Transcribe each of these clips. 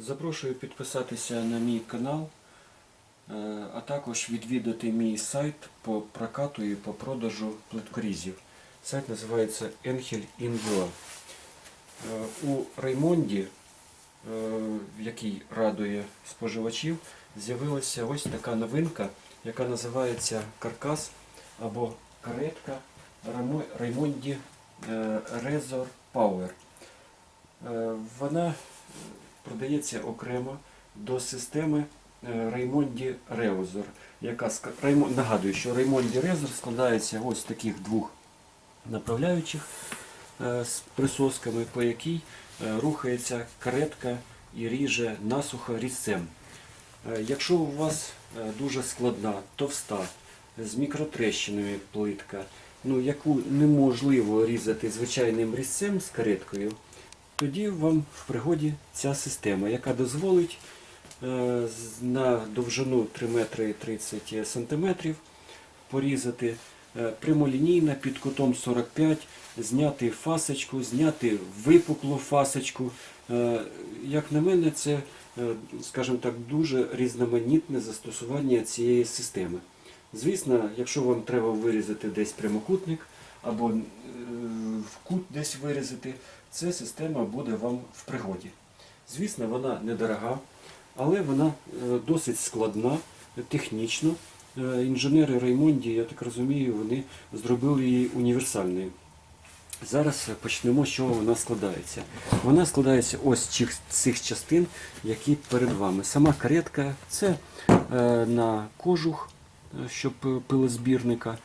Запрошую підписатися на мій канал, е, а також відвідати мій сайт по прокату і по продажу плиткорізів. Сайт називається Angel Invua. Е, У Раймонді, е, який радує споживачів, з'явилася ось така новинка, яка називається каркас або каретка Раймонді е, Power. Вона продається окремо до системи е, Raimondi Reusor, яка нагадую, що Raimondi Reusor складається ось з таких двох направляючих е, з присосками, по якій е, рухається каретка і ріже насухо різцем. Якщо у вас дуже складна, товста, з мікротрещинами плитка, ну, яку неможливо різати звичайним різцем з кареткою, тоді вам в пригоді ця система, яка дозволить е, на довжину 3 метри 30 сантиметрів порізати е, прямолінійно під кутом 45, зняти фасочку, зняти випуклу фасочку. Е, Як на мене, це, скажімо так, дуже різноманітне застосування цієї системи. Звісно, якщо вам треба вирізати десь прямокутник або в кут десь вирізати, ця система буде вам в пригоді. Звісно, вона недорога, але вона е, досить складна, технічно. Е, Інженери Раймонді, я так розумію, вони зробили її універсальною. Зараз почнемо, з чого вона складається. Вона складається ось цих- частин, які перед вами. Сама каретка це е, на кожух, щоб пилозбірника.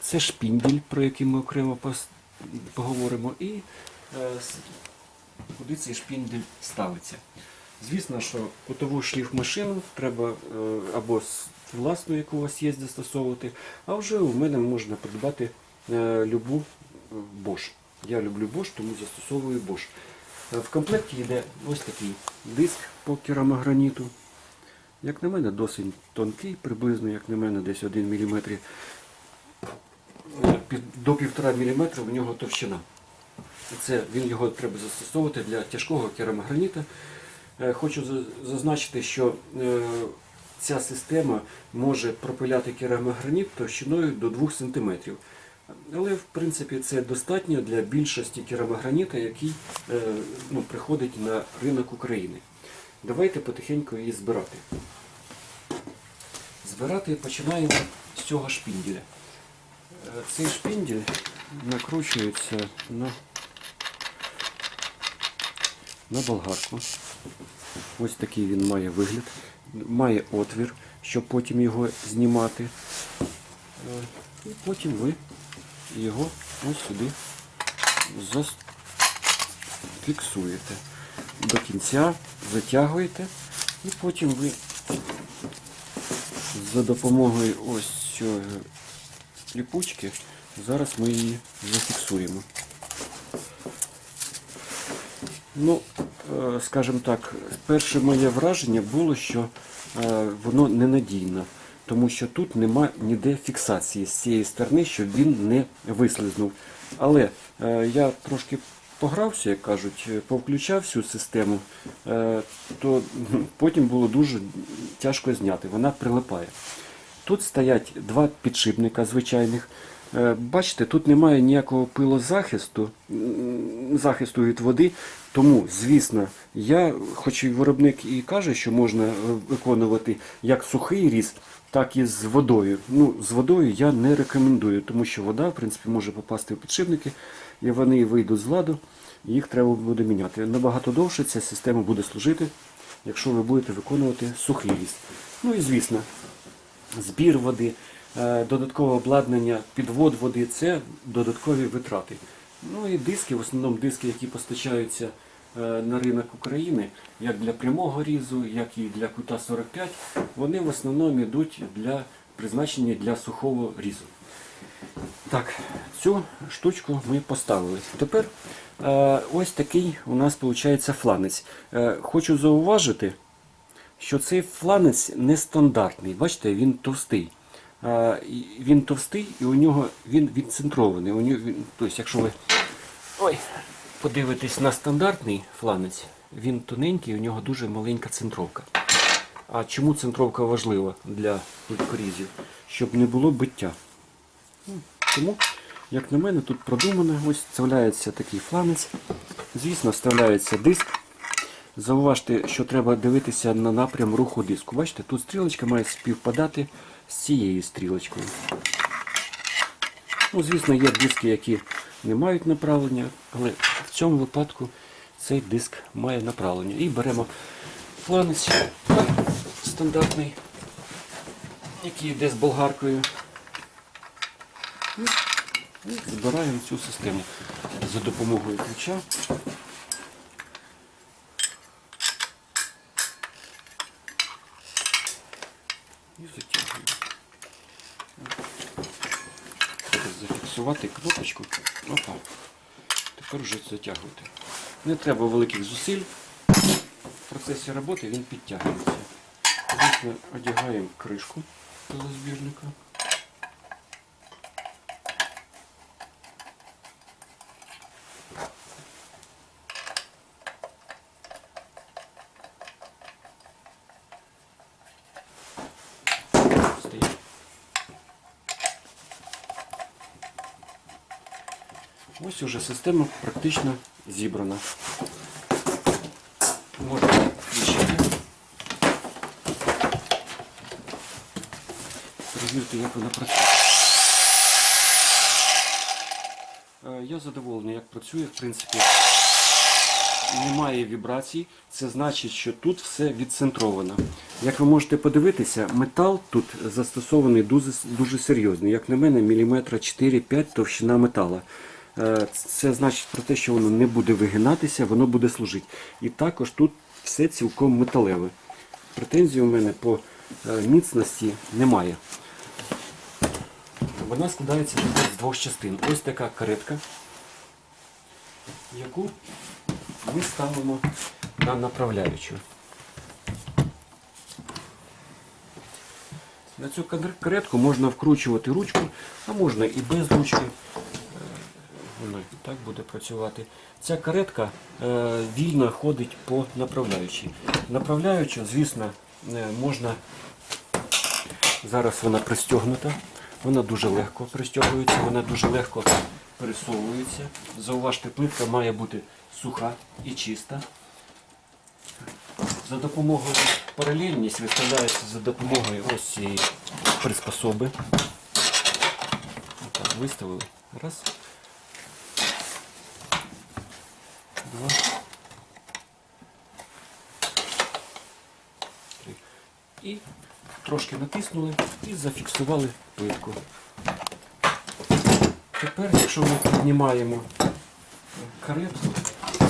Це шпіндель, про який ми окремо поговоримо, і е, куди цей шпіндель ставиться. Звісно, що кутову шліфмашину треба е, або власну, яку у вас є, застосовувати, а вже у мене можна придбати е, любу Bosch. Я люблю Bosch, тому застосовую Bosch. В комплекті йде ось такий диск по керамограніту. Як на мене, досить тонкий, приблизно, як на мене, десь 1 мм. До 1,5 мм в нього товщина. Це він його треба застосовувати для тяжкого керамограніта. Е, Хочу зазначити, що е, ця система може пропиляти керамограніт товщиною до 2 см. Але в принципі це достатньо для більшості керамограніта, який е, ну, приходить на ринок України. Давайте потихеньку її збирати. Збирати починаємо з цього шпінделя. Цей шпіндель накручується на, на болгарку. Ось такий він має вигляд. Має отвір, щоб потім його знімати. Е, І потім ви його ось сюди зафіксуєте. До кінця затягуєте і потім ви за допомогою ось цього ліпучки зараз ми її зафіксуємо. Ну, е, скажімо так, перше моє враження було, що е, воно ненадійне, тому що тут нема ніде фіксації з цієї сторони, щоб він не вислизнув. Але е, я трошки погрався, як кажуть, повключав всю систему, то потім було дуже тяжко зняти. Вона прилипає. Тут стоять два підшипника звичайних. Е, Бачите, тут немає ніякого пилозахисту, захисту від води. Тому, звісно, я, хоч і виробник і каже, що можна е, виконувати як сухий різ, так і з водою. Ну, з водою я не рекомендую, тому що вода, в принципі, може попасти в підшипники, і вони вийдуть з ладу, і їх треба буде міняти. Набагато довше ця система буде служити, якщо ви будете виконувати сухий різ. Ну і звісно, збір води, е, додаткове обладнання, підвод води це додаткові витрати. Ну і диски, в основному диски, які постачаються е, на ринок України, як для прямого різу, як і для кута 45, вони в основному йдуть для призначення для сухого різу. Так, цю штучку ми поставили. Тепер е, ось такий у нас виходить фланець. Хочу зауважити, що цей фланець нестандартний. Бачите, він товстий. Е, він товстий і у нього він відцентрований. У нього, він, тобто, якщо ви ой, подивитесь на стандартний фланець, він тоненький, у нього дуже маленька центровка. А чому центровка важлива для плиткорізів? Щоб не було биття. Ну, Тому, як на мене, тут продумано, ось вставляється такий фланець. Звісно, вставляється диск. Зауважте, що треба дивитися на напрям руху диску. Бачите, тут стрілочка має співпадати з цією стрілочкою. Ну, звісно, є диски, які не мають направлення, але в цьому випадку цей диск має направлення. І беремо фланець стандартний, який йде з болгаркою. І збираємо цю систему за допомогою ключа. І затягуємо. Треба зафіксувати кнопочку. Опа. Тепер вже затягувати. Не треба великих зусиль. В процесі роботи він підтягується. Звісно, одягаємо кришку до Стоїть. Ось уже система практично зібрана. Можна включити. Перевірити, як вона працює. Е, Я задоволений, як працює, в принципі. Немає вібрацій, це значить, що тут все відцентровано. Як ви можете подивитися, метал тут застосований дуже, дуже серйозний. Як на мене, міліметра 4-5 товщина метала. Е, Це значить про те, що воно не буде вигинатися, воно буде служити. І також тут все цілком металеве. Претензій у мене по е, міцності немає. Вона складається з двох частин. Ось така каретка, яку ми ставимо на направляючу. На цю каретку можна вкручувати ручку, а можна і без ручки. Так буде працювати. Ця каретка е, вільно ходить по направляючій. Направляючу, звісно, е, можна. Зараз вона пристегнута. Вона дуже легко пристягується, вона дуже легко пересовується. Зауважте, плитка має бути суха і чиста. За допомогою паралельність виставляється за допомогою ось цієї приспособи. Отак, виставили. Раз. Два. Три. І трошки натиснули і зафіксували плитку. Тепер, якщо ми піднімаємо каретку,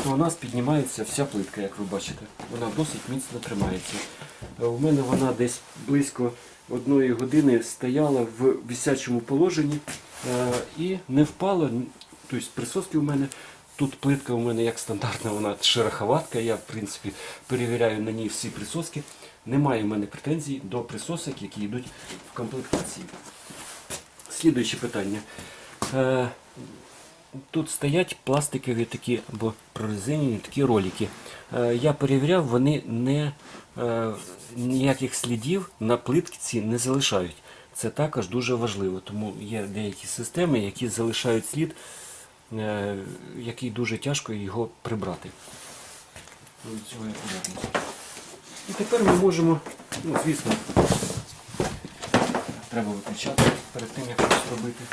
то у нас піднімається вся плитка, як ви бачите. Вона досить міцно тримається. Е, У мене вона десь близько одної години стояла в висячому положенні е, і не впала. Тобто присоски у мене. Тут плитка у мене як стандартна, вона шероховатка. Я в принципі перевіряю на ній всі присоски. Немає в мене претензій до присосок, які йдуть в комплектації. Слідуюче питання. Е, Тут стоять пластикові такі або прорезинені такі ролики. Е, Я перевіряв, вони не, е, ніяких слідів на плитці не залишають. Це також дуже важливо, тому є деякі системи, які залишають слід, який дуже тяжко його прибрати. Ну, цього. І тепер ми можемо, ну звісно, треба виключати перед тим, як щось робити.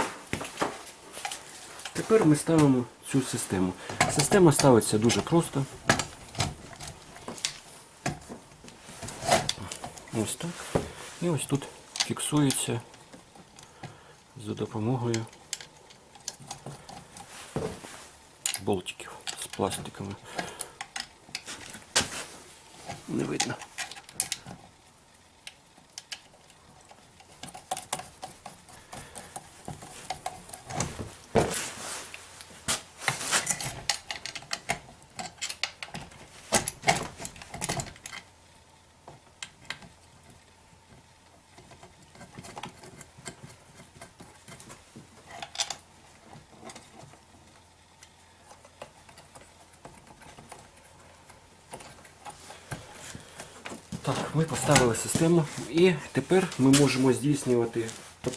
Тепер ми ставимо цю систему. Система ставиться дуже просто. Ось так. І ось тут фіксується за допомогою болтиків з пластиками. Не видно. Так, ми поставили систему і тепер ми можемо здійснювати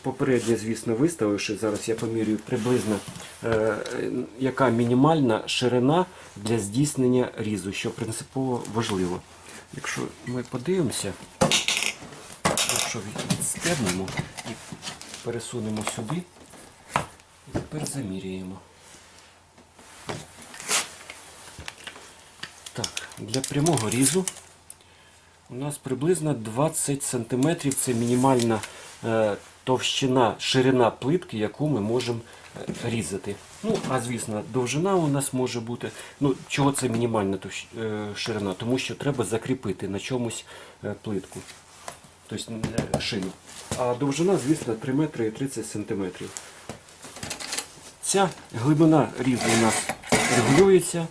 попередньо, звісно, виставивши. Зараз я помірюю приблизно, е, яка мінімальна ширина для здійснення різу, що принципово важливо. Якщо ми подивимося, якщо від- відстебнемо і пересунемо сюди, і тепер заміряємо. Так, для прямого різу у нас приблизно 20 см це мінімальна е, товщина, ширина плитки, яку ми можемо е, різати. Ну, а звісно, довжина у нас може бути. Ну, чого це мінімальна е, ширина? Тому що треба закріпити на чомусь плитку, тобто шину. А довжина, звісно, 3 метри і 30 сантиметрів. Ця глибина різу у нас регулюється,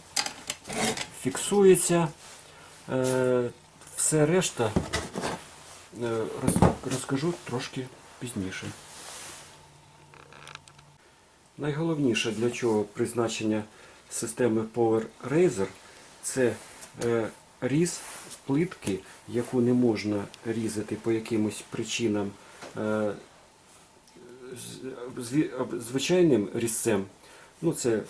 фіксується. Все решта е, розкажу трошки пізніше. Найголовніше для чого призначення системи Power Razor це е, різ плитки, яку не можна різати по якимось причинам е, звичайним різцем. Ну, це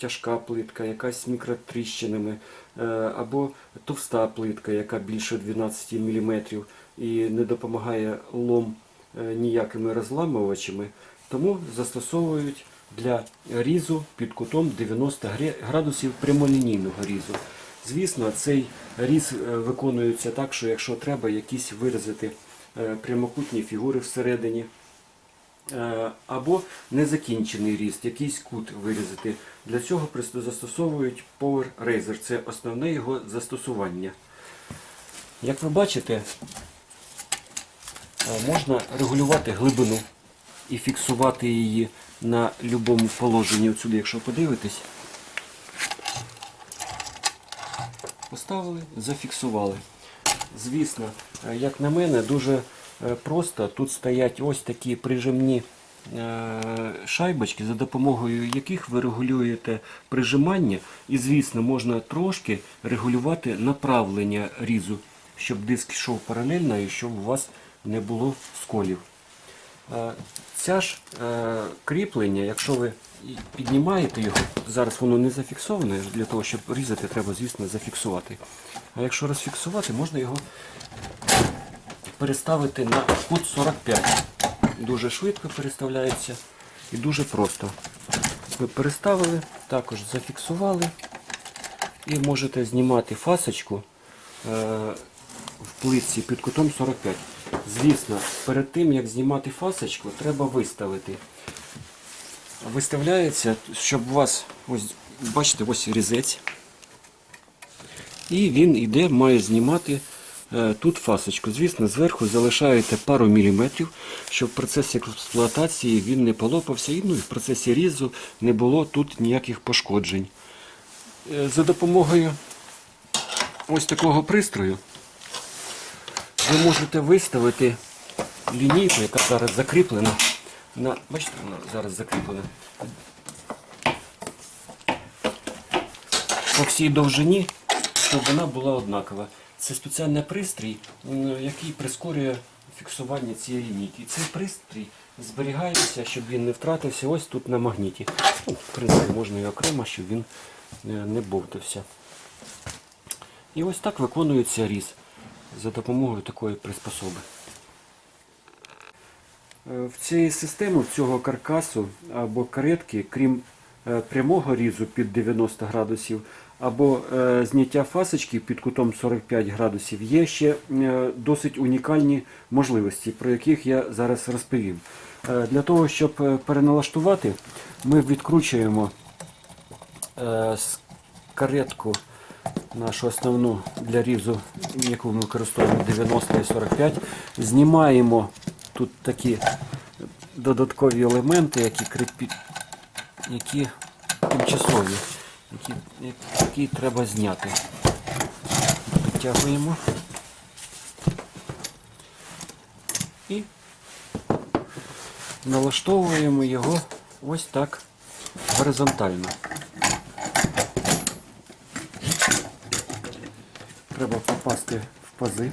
тяжка плитка, якась з мікротріщинами, е, або товста плитка, яка більше 12 мм і не допомагає лом е, ніякими розламувачами, тому застосовують для різу під кутом 90 градусів прямолінійного різу. Звісно, цей різ е, виконується так, що якщо треба якісь виразити прямокутні фігури всередині, або незакінчений ріст, якийсь кут вирізати. Для цього застосовують Power Razor. Це основне його застосування. Як ви бачите, е, можна регулювати глибину і фіксувати її на будь-якому положенні. От сюди, якщо подивитись, поставили, зафіксували. Звісно, е, як на мене, дуже е, просто. Тут стоять ось такі прижимні шайбочки, за допомогою яких ви регулюєте прижимання. І, звісно, можна трошки регулювати направлення різу, щоб диск йшов паралельно і щоб у вас не було сколів. Е, Ця ж е, кріплення, якщо ви піднімаєте його, зараз воно не зафіксоване, для того, щоб різати, треба, звісно, зафіксувати. А якщо розфіксувати, можна його переставити на кут 45. Дуже швидко переставляється і дуже просто. Ви переставили, також зафіксували і можете знімати фасочку е, в плитці під кутом 45. Звісно, перед тим як знімати фасочку, треба виставити. Виставляється, щоб у вас, ось, бачите, ось різець. І він іде, має знімати тут фасочку. Звісно, зверху залишаєте пару міліметрів, щоб в процесі експлуатації він не полопався і ну, в процесі різу не було тут ніяких пошкоджень. Е, За допомогою ось такого пристрою ви можете виставити лінійку, яка зараз закріплена. На, бачите, вона зараз закріплена. По всій довжині, щоб вона була однакова. Це спеціальний пристрій, який прискорює фіксування цієї лінійки. І цей пристрій зберігається, щоб він не втратився ось тут на магніті. Ну, в принципі, можна і окремо, щоб він е, не бовтався. І ось так виконується різ за допомогою такої приспособи. Е, В цій системі цього каркасу або каретки, крім е, прямого різу під 90 градусів, або е, зняття фасочки під кутом 45 градусів, є ще е, досить унікальні можливості, про яких я зараз розповім. Е, Для того, щоб переналаштувати, ми відкручуємо каретку нашу основну для різу, яку ми використовуємо 90 і 45. Знімаємо тут такі додаткові елементи, які кріпі, які тимчасові, які, які треба зняти. Підтягуємо і налаштовуємо його ось так горизонтально. Треба попасти в пази.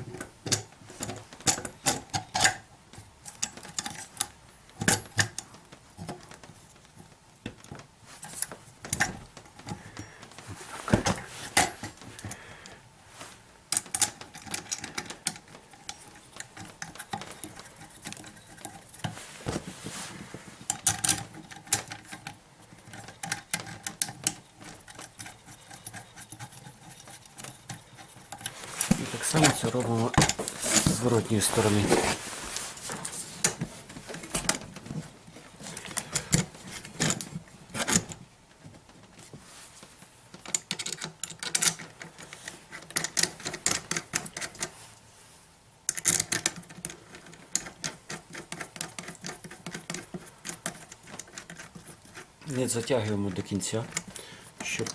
І так само це робимо з зворотньої сторони. Не затягуємо до кінця, щоб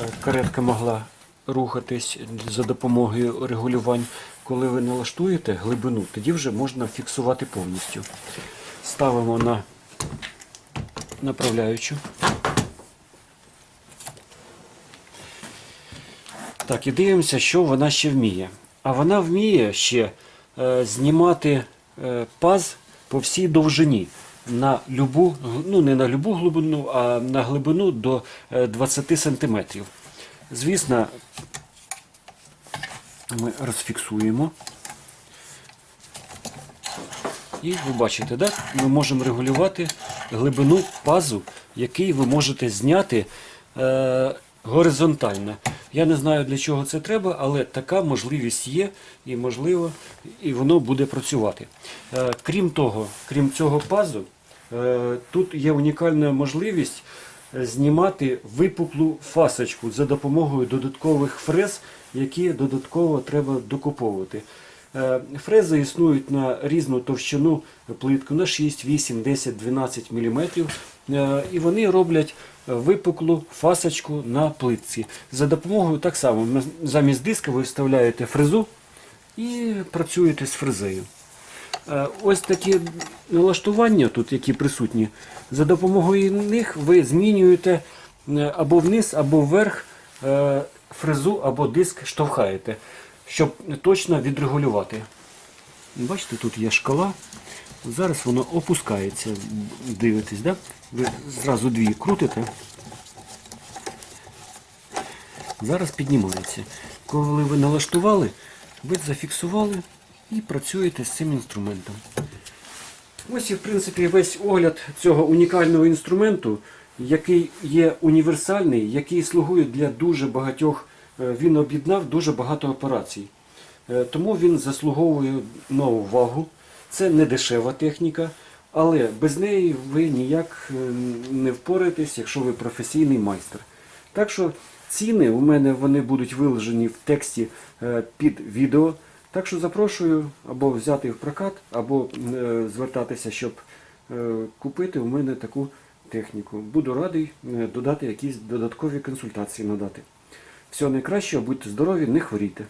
е, каретка могла рухатись за допомогою регулювань. Коли ви налаштуєте глибину, тоді вже можна фіксувати повністю. Ставимо на направляючу. Так, і дивимося, що вона ще вміє. А вона вміє ще е, знімати е, паз по всій довжині на любу, ну не на любу глибину, а на глибину до е, 20 см. Звісно, ми розфіксуємо. І ви бачите, да? ми можемо регулювати глибину пазу, який ви можете зняти е, горизонтально. Я не знаю для чого це треба, але така можливість є і можливо, і воно буде працювати. Е, крім того, крім цього пазу, е, тут є унікальна можливість е, знімати випуклу фасочку за допомогою додаткових фрез, які додатково треба докуповувати. Е, Фрези існують на різну товщину плитку на 6, 8, 10, 12 мм. І вони роблять випуклу фасочку на плитці. За допомогою так само замість диска ви вставляєте фрезу і працюєте з фрезею. Е, Ось такі налаштування тут, які присутні, за допомогою них ви змінюєте е, або вниз, або вверх фрезу або диск штовхаєте, щоб точно відрегулювати. Бачите, тут є шкала. Зараз воно опускається. Дивитесь, да? ви зразу дві крутите. Зараз піднімається. Коли ви налаштували, ви зафіксували і працюєте з цим інструментом. Ось і в принципі весь огляд цього унікального інструменту, який є універсальний, який слугує для дуже багатьох. е, Він об'єднав дуже багато операцій. Е, Тому він заслуговує на увагу. Це не дешева техніка, але без неї ви ніяк е, не впораєтесь, якщо ви професійний майстер. Так що ціни у мене вони будуть виложені в тексті під відео. Так що запрошую або взяти в прокат, або звертатися, щоб купити у мене таку техніку. Буду радий е, додати якісь додаткові консультації надати. Всього найкращого, будьте здорові, не хворійте.